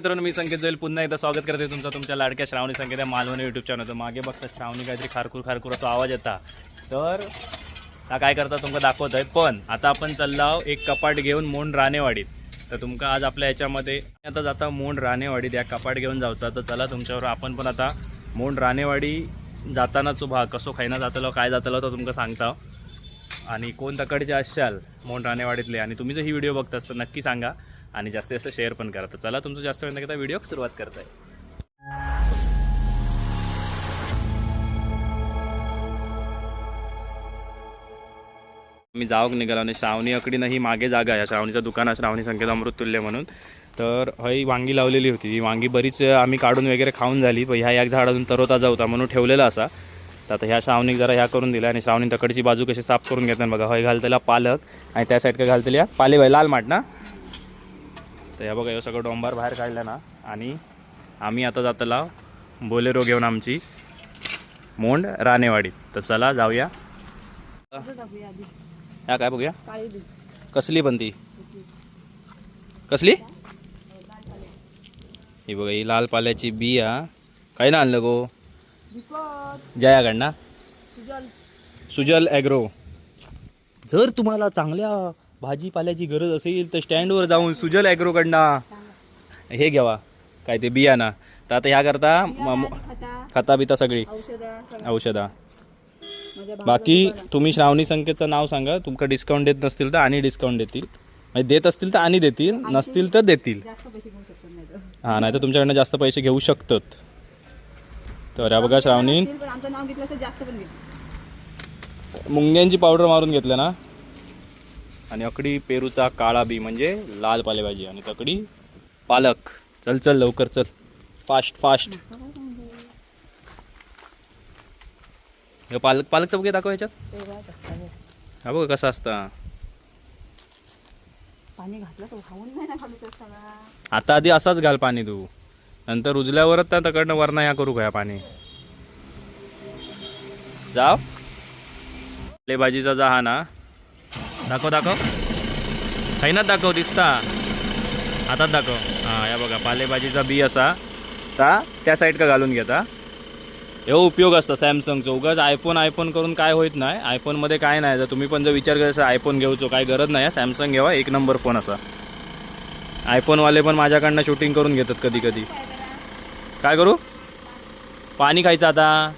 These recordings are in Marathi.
मित्रांनो मी संकेत जोईल. पुन्हा एकदा स्वागत करते तुमचं तुमच्या लाडक्या श्रावणी संकेत या मालवणी यूट्यूब चॅनल मागे बघता श्रावणी काहीतरी खारखूर खारखूर तो आवाज येता. तर हा काय करता तुमका दाखवत आहेत. पण आता आपण चाललो एक कपाट घेऊन मोंड राणेवाडीत. तर तुमका आज आपल्या याच्यामध्ये आता जाता मोंड राणेवाडीत या कपाट घेऊन जाऊचा. तर चला तुमच्यावर आपण पण आता मोंड राणेवाडी जातानाचो भाग कसो खायना जातलो काय जातलो तो तुमका सांगता. आणि कोण तकडचे असाल मोंड राणेवाडीतले? आणि तुम्ही जर ही व्हिडिओ बघत असता नक्की सांगा. आणि जास्तीत जास्त शेअर पण करा. तर चला तुमचं जास्त वेळ न व्हिडिओ सुरुवात करताय. मी जावक निघालो आणि श्रावणी अकडीनं ही मागे जागा आहे. श्रावणीचं दुकान आहे श्रावणी संकेत अमृततुल्य म्हणून. तर ही वांगी लावलेली होती. ही वांगी बरीच आम्ही काढून वगैरे खाऊन झाली पण ह्या एक झाड अजून तरोताजा होता म्हणून ठेवलेला असा. तर आता ह्या श्रावणीक जरा ह्या करून दिल्या आणि श्रावणी तकडची बाजू कशी साफ करून घेतात बघा. हय घालतेला पालक आणि त्या साईड काय घालतेल्या पालेबाई लाल माठ ना. तर ह्या बघा हे सगळं डोंबार बाहेर काढलं ना. आणि आम्ही आता जातला बोलेरो घेऊन आमची मोंड राणेवाडी तर चला जाऊया. ह्या काय बघूया? कसली पण ती? कसली? ही बघा ही लाल पाल्याची बिया. काय ना आणलं गो? जयागड ना सुजल ॲग्रो. जर तुम्हाला चांगल्या भाजीपाल्याची गरज असेल तर स्टँडवर जाऊन सुजल ॲग्रोकडनं. हे घ्यावा. काय ते बियाणा. तर आता ह्या करता म- म- खता. बिता सगळी. औषधा बाकी तुम्ही श्रावणी संकेतचं नाव सांगा. तुमका डिस्काउंट देत नसतील तर आणि डिस्काउंट देतील. म्हणजे देत असतील तर आणि देतील नसतील तर देतील. हां नाही तर. तुमच्याकडनं जास्त पैसे घेऊ शकतात. तर या बघा श्रावणी. मुंग्यांची पावडर मारून घेतलं ना? आणि अकडी पेरूचा काळा बी म्हणजे लाल पालेभाजी आणि तकडी पालक. चल चल लवकर चल. फास्ट फास्ट हे पालक पालकचं बघे दाखव ह्याच्यात. हा बघ कसा असता. आता आधी असाच घाल पाणी तू. नंतर उजल्यावरच त्या तकडनं वरनं या करू का पाणी. जाव. भाजीचा जा हा ना. दाखव दाखव. ना दाखव दिसता. हातात दाखव. हां या बघा पालेभाजीचा बी असा. ता त्या साईड का घालून घेता. हे उपयोग असतं सॅमसंगचं. उगाच आयफोन आयफोन करून काय होत नाही. आयफोनमध्ये काय नाही. जर तुम्ही पण जर विचार करायचा आयफोन घेऊचो काय गरज नाही. सॅमसंग घ्यावा एक नंबर फोन असा. आयफोनवाले पण माझ्याकडनं शूटिंग करून घेतात कधी कधी काय करू? पाणी खायचं आता.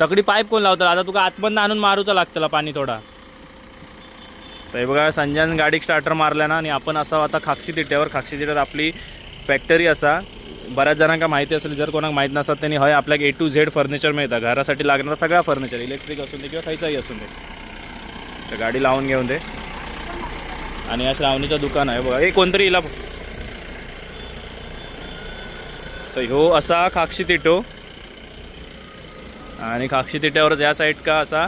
तकडी पाईप कोण लावतात आता तुका आतमधनं आणून मारूचा लागतला पाणी थोडा. तर हे बघा संजयन गाडीक स्टार्टर मारल्या ना आणि आपण असा आता खाक्षी तिट्यावर खाक्षी तिट्यात आपली फॅक्टरी असा. बऱ्याच जणांका माहिती असेल जर कोणाक माहीत नसतात त्यांनी हय आपल्याक ए टू झेड फर्निचर मिळतं. घरासाठी लागणारा सगळा फर्निचर इलेक्ट्रिक असून दे किंवा खायचाही असून दे. तर गाडी लावून घेऊन दे. आणि या श्रावणीचं दुकान आहे. बघा हे कोणतरी इला तर ह्यो असा खाक्षी तिटो. आणि खाक्षी तिट्यावरच या साईड का असा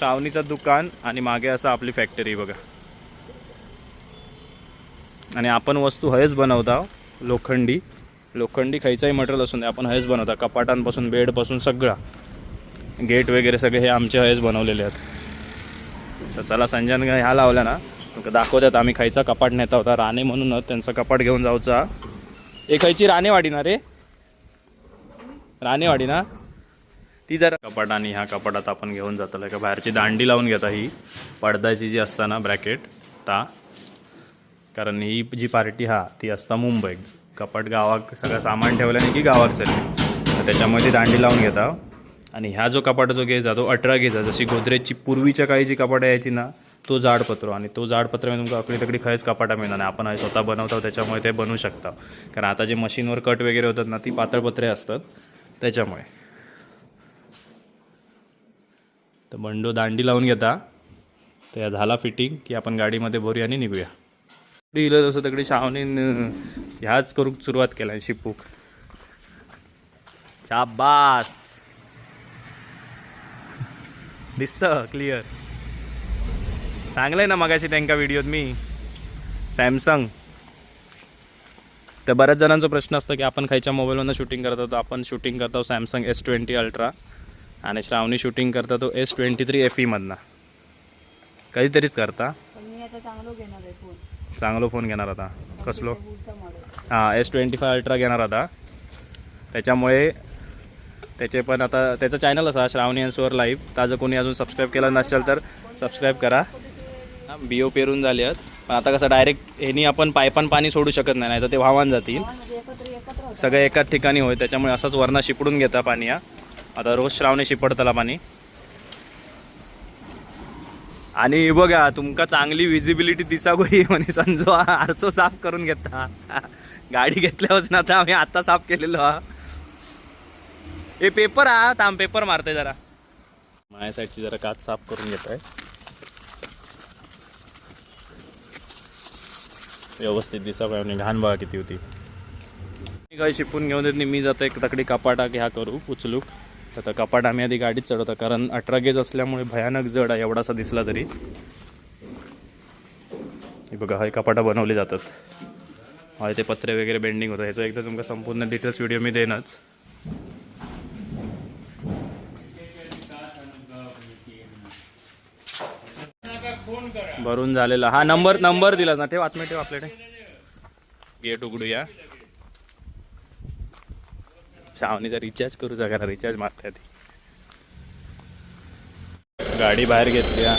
श्रावणीचं दुकान आणि मागे असं आपली फॅक्टरी बघा. आणि आपण वस्तू हयच बनवता हो, लोखंडी. लोखंडी खायचाही मटेरियल असून आपण हयच बनवता. कपाटांपासून बेडपासून सगळा. गेट वगैरे सगळे हे आमचे हयच बनवलेले आहेत. तर चला संजन ह्या लावल्या ना. दाखवतात आम्ही खायचा कपाट नेता होता. राणे म्हणूनच त्यांचा कपाट घेऊन जाऊचा. हे खायची राणेवाडी ना रे? राणेवाडी ना? ती जर कपाट आणि ह्या कपाटात आपण घेऊन जातो का बाहेरची दांडी लावून घेता ही. पडद्याची जी असता ना ब्रॅकेट ता. कारण ही जी पार्टी हा ती असता मुंबई. कपाट गावाक सगळं सामान ठेवल्याने की गावाक चालली. त्याच्यामध्ये दांडी लावून घेता. आणि ह्या जो कपाट जो घ्यायचा तो अठरा घ्यायचा जशी गोदरेजची पूर्वीच्या काळी जी कपाट यायची ना तो जाडपत्र. आणि तो जाडपत्र तुमका अकडी तकडी खयच कपाटा मिळणार नाही. आपण स्वतः बनवतो त्याच्यामुळे ते बनवू शकता. कारण आता जे मशीनवर कट वगैरे होतात ना ती पातळपत्रे असतात. त्याच्यामुळे. तर बंडो दांडी लावून घेता. तर झाला फिटिंग की आपण गाडीमध्ये भरूया आणि निघूया. दिलं तसं तिकडे शावनीनं ह्याच करू सुरुवात केला शिपूक शाबास. दिसतं क्लिअर सांगलंय ना मगाशी त्यांका व्हिडिओत मी. सॅमसंग. तर बऱ्याच जणांचा प्रश्न असतो की आपण खायच्या मोबाईलवरनं शूटिंग करत होतो आपण शूटिंग करतो सॅमसंग एस ट्वेंटी अल्ट्रा आणि श्रावणी शूटिंग करता तो एस ट्वेंटी थ्री एफ ईमधनं कधीतरीच करता. चांगलं फोन घेणार आता. कसलो? हां एस ट्वेंटी फाय अल्ट्रा घेणार आता. त्याच्यामुळे त्याचे पण आता त्याचं चॅनल असा श्रावणी अँसवर लाईव्ह ताजं कोणी अजून सबस्क्राईब केलं नसेल तर सबस्क्राईब करा. बिओ पेरून झाले आहेत. पण आता कसं डायरेक्ट ह्यानी आपण पायपान पाणी सोडू शकत नाही नाही तर ते वाहवान जातील. म्हणजे. सगळे एकाच ठिकाणी होय त्याच्यामुळे असंच वरनं शिपडून घेता पाणी हा. आता रोज श्रावणी शिपडतला पाणी. आणि बघा तुमका चांगली विजिबिलिटी दिसा गोई म्हणे संजो आरसो साफ करून घेता. गाडी घेतल्यापासून आता आम्ही आता साफ केलेलो हा. हे पेपर हा थांब पेपर मारते जरा. माझ्या साईडची जरा काच साफ करून घेत आहे. व्यवस्थित दिसा पाहिजे घाण बघा किती होती. मी काय शिपून घेऊन देत नाही मी जातो एक तकडी कपाटा की हा करू उचलूक. तर कपाट आम्ही आधी गाडीत चढवतो कारण अठरा गेज असल्यामुळे भयानक जड आहे एवढासा दिसला तरी. हे बघा हे कपाटा बनवले जातात. हा ते पत्रे वगैरे बेंडिंग होतं. ह्याचं एकदा तुमका संपूर्ण डिटेल्स व्हिडिओ मी देईनच. भरून झालेला. हा नंबर नंबर दिला ना ठेव आत्मे ठेव आपल्याकडे. गेट उघडूया. श्रावणीचा रिचार्ज करू करा रिचार्ज मारता ती. गाडी बाहेर घेतली हा.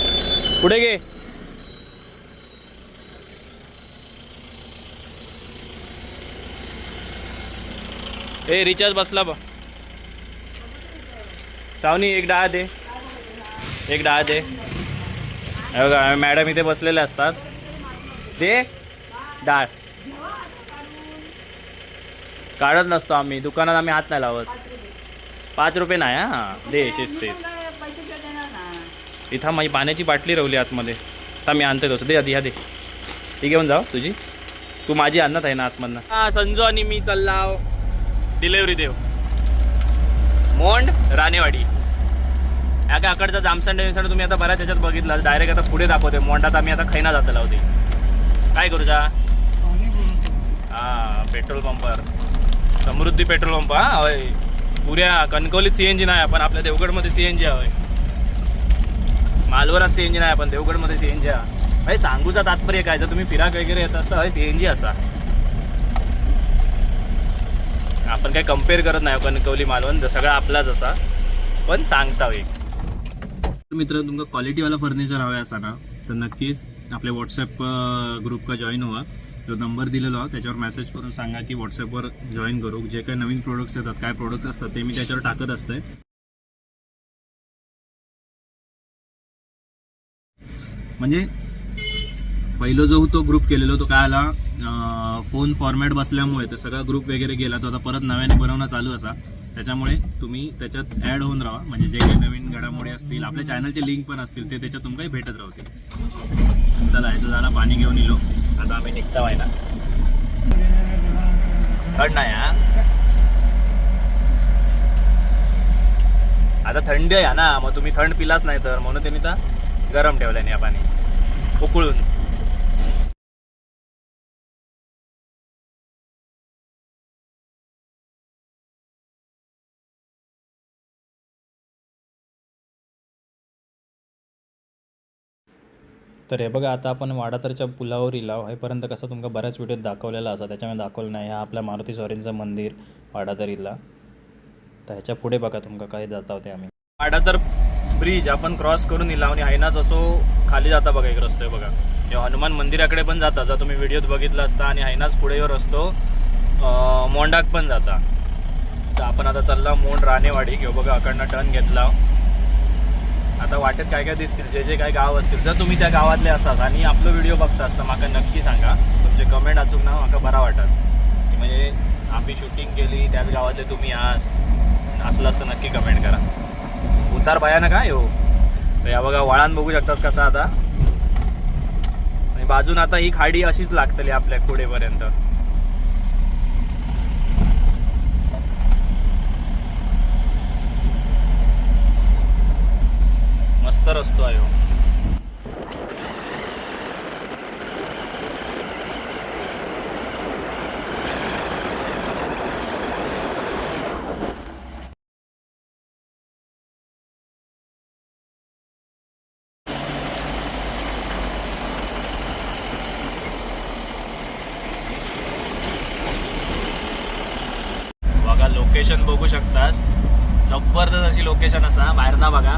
पुढे गे ए रिचार्ज बसला बा श्रावणी एक डाळ दे. एक डाळ दे. मॅडम इथे बसलेले असतात. दे. डाळ. काढत नसतो आम्ही दुकानात आम्ही हात नाही लावत. पाच रुपये नाही हा. दे शिस्तीत इथं माझी पाण्याची बाटली रवली आतमध्ये. आता मी आणते तसं. दे आधी ह्या दे. ती घेऊन जाऊ तुझी. तू माझी आणत आहे ना आतमधनं. हा संजू आणि मी चाललाव. डिलेवरी देव. मोंड राणेवाडी. या काय अकडचा जामसंड विमसंड तुम्ही आता बऱ्याच ह्याच्यात बघितलं. डायरेक्ट आता पुढे दाखवते. मोंडात आम्ही आता खैना जातला लावते काय करूचा हा पेट्रोल पंपवर. समृद्धी पेट्रोल पंप हा होय. पुऱ्या कणकवलीत सी एन जी नाही आपण आपल्या देवगडमध्ये सी एन जी होय. मालवरात सी एन जी नाही आपण देवगडमध्ये सी एन जी भाई सांगूचा तात्पर्य काय? जर तुम्ही फिराक वगैरे येत असता हय सी एन जी असा. आपण काय कंपेअर करत नाही कणकवली मालवण सगळा आपलाच असा. पण सांगता एक मित्र तुमका क्वालिटीवाला फर्निचर हवे असा ना तर नक्कीच आपल्या व्हॉट्सअप ग्रुप का जॉईन व्हा जो नंबर दिलेला त्याच्यावर मेसेज करून सांगा की व्हॉट्सअपवर जॉईन करू. जे काही नवीन प्रोडक्ट्स येतात काय प्रोडक्ट्स असतात ते मी त्याच्यावर टाकत असते. म्हणजे पहिलं जो तो ग्रुप केलेला तो काय आला? फोन फॉर्मॅट बसल्यामुळे तर सगळा ग्रुप वगैरे गेला तो आता परत नव्याने बनवणं चालू असा. त्याच्यामुळे तुम्ही त्याच्यात ॲड होऊन राहा. म्हणजे जे काही नवीन घडामोडी असतील आपल्या चॅनलचे लिंक पण असतील ते त्याच्यात तुमकाही भेटत राहतील. चला याचं झाला पाणी घेऊन येलो आता आम्ही निघता व्हायला. थंड नाही हा? आता थंडी आहे ना मग तुम्ही थंड पिलाच नाही तर म्हणून त्यांनी तर गरम ठेवल्याने या पाणी. उकळून. तर हे बघा आता आपण वाडातरच्या पुलावर इलाव. हेपर्यंत कसं तुमका बऱ्याच व्हिडिओत दाखवलेला असा. त्याच्यामध्ये दाखवलं नाही. हा आपल्या मारुती सॉरींचं मंदिर वाडातरीला तर ह्याच्या पुढे बघा तुमका काय जाता होते आम्ही. वाडातर ब्रिज आपण क्रॉस करून इलाव आणि हायनाच असो खाली जाता बघा एक रस्तो आहे बघा हनुमान मंदिराकडे पण जाता. जर तुम्ही व्हिडिओत बघितला असता आणि हायनाच पुढे येऊ रस्तो मोंडाक पण जाता. तर आपण आता चालला मोंड राणेवाडी. घेऊ बघा अकडनं टर्न घेतला. आता वाटेत काय काय दिसतील जे जे काय गाव असतील जर तुम्ही त्या गावातले असाल आणि आपलं व्हिडिओ बघता असता माका नक्की सांगा. तुमचे कमेंट अचूक ना माका बरा वाटत की म्हणजे आम्ही शूटिंग केली त्याच गावातले तुम्ही आस असलं असतं नक्की कमेंट करा. उतार भयानक का हो तर या बघा वळान बघू शकतास कसा आता. आणि बाजून आता ही खाडी अशीच लागतली आपल्या पुढेपर्यंत मस्त रस्तो आहे हो. लोकेशन बघू शकतास. जबरदस्त अशी लोकेशन असा बाहेर ना बघा.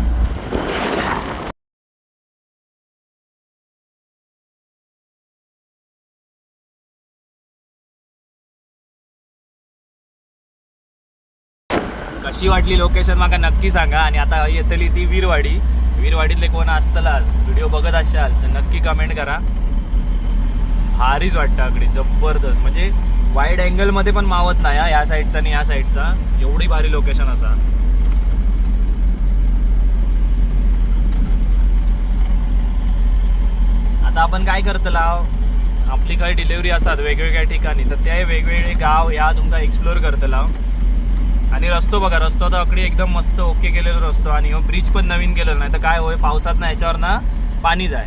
कशी वाटली लोकेशन माका नक्की सांगा. आणि आता येतली ती वीरवाडी. वीरवाडीतले कोण असतलाच व्हिडिओ बघत असाल तर नक्की कमेंट करा. भारीच वाटतं अगदी जबरदस्त. म्हणजे वाईड अँगलमध्ये पण मावत नाही हा, या साईडचा आणि या साईडचा एवढी भारी लोकेशन असा. आता आपण काय करतला आपली काही डिलिव्हरी असतात वेगवेगळ्या ठिकाणी तर ते वेगवेगळे गाव या तुमचा एक्सप्लोर करतला आणि रस्तो बघा रस्तो आता अकडे एकदम मस्त ओके केलेला रस्तो आणि हो ब्रिज पण नवीन केलेला नाही तर काय होय पावसात ना याच्यावर ना पाणी जाय.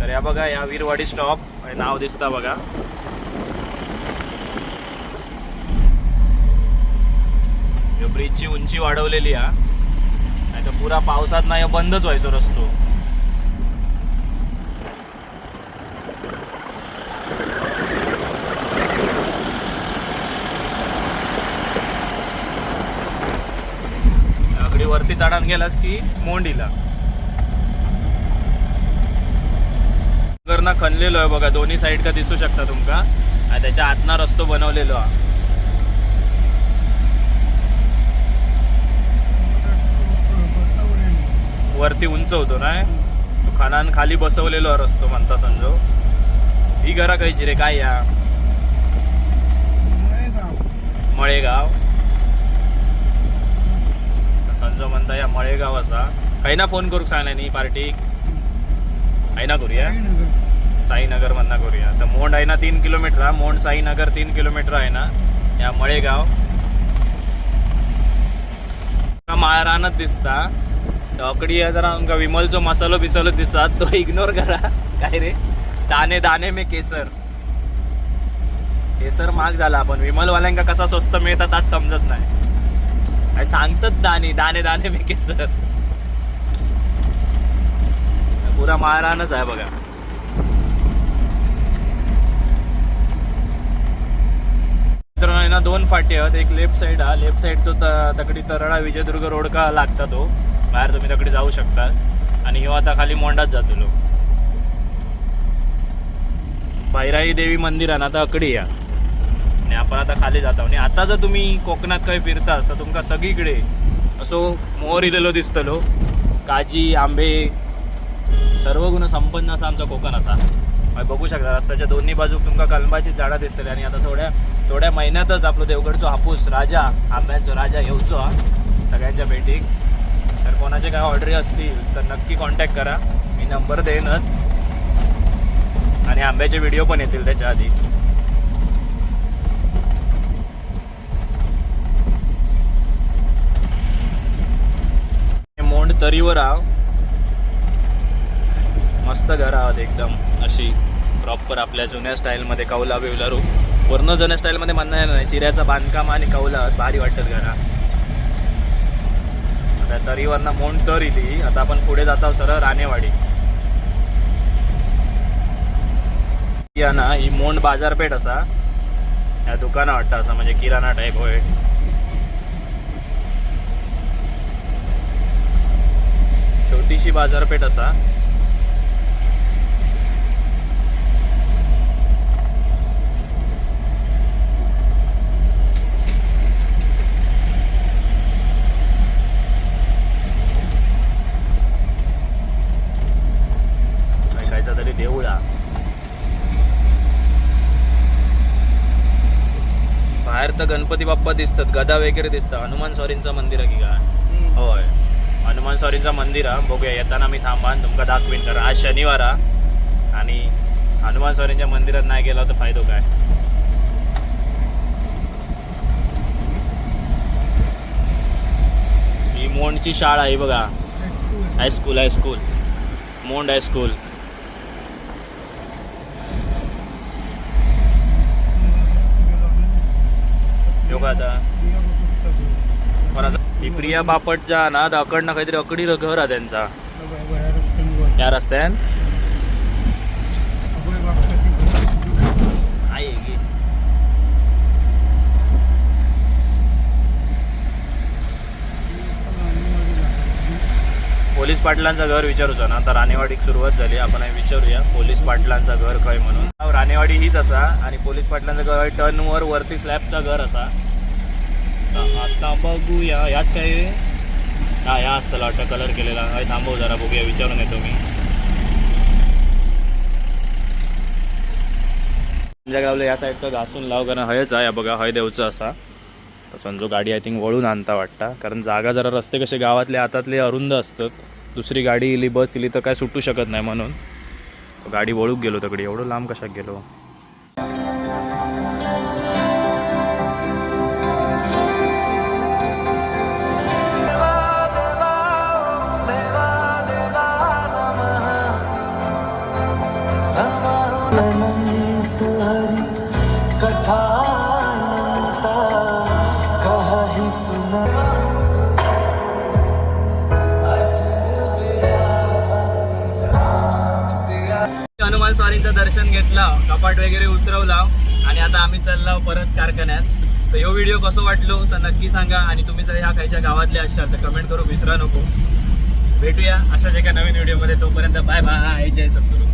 तर या बघा या वीरवाडी स्टॉप नाव दिसता बघा. ह्यो ब्रिजची उंची वाढवलेली हा. नाही तर पुरा पावसात ना बंदच व्हायचो रस्तो अगदी वरती चढान गेलास की मोंडीला? ना खणलेलो आहे बघा दोन्ही साईड का दिसू शकता तुमका. आणि त्याच्या आतना रस्तो बनवलेलो हा वरती उंच होतो ना? तो खानान खाली बसवलेलो रस्तो म्हणता संजो. ही घरा खायची रे काय या? मळेगाव तर संजो या मळेगाव असा. काही ना फोन करू सांगला नी पार्टी. ऐना करूया. साईनगर मधनं करूया. तर मोंड आहे ना तीन किलोमीटर हा. मोंड साईनगर तीन किलोमीटर आहे ना. या मळेगाव. माळरानच दिसता. तकडी आहे जरा आमका विमलचो मसालो बिसालो दिसतात तो इग्नोर करा. काय रे? दाणे दाणे मे केसर. केसर महाग झाला पण विमलवाल्यांका कसा स्वस्त मिळतात आज समजत नाही. काय सांगतात दाणे दाणे दाणे मेके सर पुरा महाराणच आहे बघा. मित्रांनो आहे ना दोन फाटी आहेत. एक लेफ्ट साईड हा. लेफ्ट साईड तो तकडी तरळा विजयदुर्ग रोड का लागता तो. बाहेर तुम्ही तकडी जाऊ शकतास. आणि ह्यो आता खाली मोंडात जातो लोक. भैराई देवी मंदिर आहे ना आता अकडी या आणि आपण आता खाली जाता आणि आता जर तुम्ही कोकणात काही फिरतास तर तुमका सगळीकडे असो मोहर इलेलो दिसतलो काजी आंबे सर्व गुण संपन्न असा आमचा कोकण आता. बघू शकता रस्त्याच्या दोन्ही बाजूक तुमका कलंबाची झाडां दिसतली. आणि आता थोड्या थोड्या महिन्यातच आपलो देवगडचो हापूस राजा आंब्याचो राजा येऊचो हा सगळ्यांच्या भेटीक तर कोणाचे काय ऑर्डरी असतील तर नक्की कॉन्टॅक्ट करा. मी नंबर देईनच. आणि आंब्याचे व्हिडिओ पण येतील त्याच्या आधी. हे आव. मस्त घर आहोत एकदम. अशी प्रॉपर आपल्या जुन्या स्टाईलमध्ये कौला बिवला रू पूर्ण जुन्या स्टाईलमध्ये म्हणणं नाही चिऱ्याचं बांधकाम आणि कौला आहोत. भारी वाटतात घरा आता तरीवरनं मोंड तर इली. आता आपण पुढे जात आहोत सरळ राणेवाडी. ना ही मोंड बाजारपेठ असा. या दुकाना वाटतं असं म्हणजे किराणा टाईप होय. छोटीशी बाजारपेठ असा. तरी देऊळ. बाहेर तर गणपती बाप्पा दिसतात गदा वगैरे दिसतात हनुमान स्वारींचं मंदिर आहे की काय? होय. हनुमान स्वारींचं मंदिर हा. बघूया येताना मी थांबान. तुमका दाखवीन. कारण आज शनिवार हा. आणि हनुमान स्वारींच्या मंदिरात नाही गेला तर फायदो काय? ही मोंडची शाळा आहे बघा. High school. High school Mond high school yoga आता. ही प्रिया बापटच्या ना अकडना काहीतरी अकडी घर आहे त्यांचा. या रस्त्यान पोलीस पाटलांचं घर विचारूचा ना. आता राणेवाडीक सुरुवात झाली. आपण विचारूया. पोलीस पाटलांचं घर काय म्हणून? राणेवाडी हीच असा आणि पोलीस पाटलांचं घर टर्नवर वरती स्लॅबचा घर असा. आता- आता बघूया. याच काय हा ह्या असताला वाटतं कलर केलेला. हय थांबव जरा बघूया विचारून येतो मी. तुमच्या गावला या साईड घासून लाव कारण हयच आहे बघा हय देवचं असा. तसं जो गाडी आय थिंक वळून आणता वाटता. कारण जागा जरा रस्ते कसे गावातले हातातले अरुंद असतात. दुसरी गाडी इली बस इली तर काय सुटू शकत नाही म्हणून. गाडी वळूक गेलो तकडे. एवढं लांब कशाक गेलो? दर्शन घेतलं कपाट वगैरे उतरवला आणि आता आम्ही चाललो परत कारखान्यात. तर ह्यो व्हिडिओ कसं वाटलो तर नक्की सांगा आणि तुम्ही जर ह्या खायच्या गावातले असाल तर कमेंट करू विसरा नको. भेटूया अशाच एका नवीन व्हिडिओमध्ये तोपर्यंत बाय बाय जय सद्गुरू.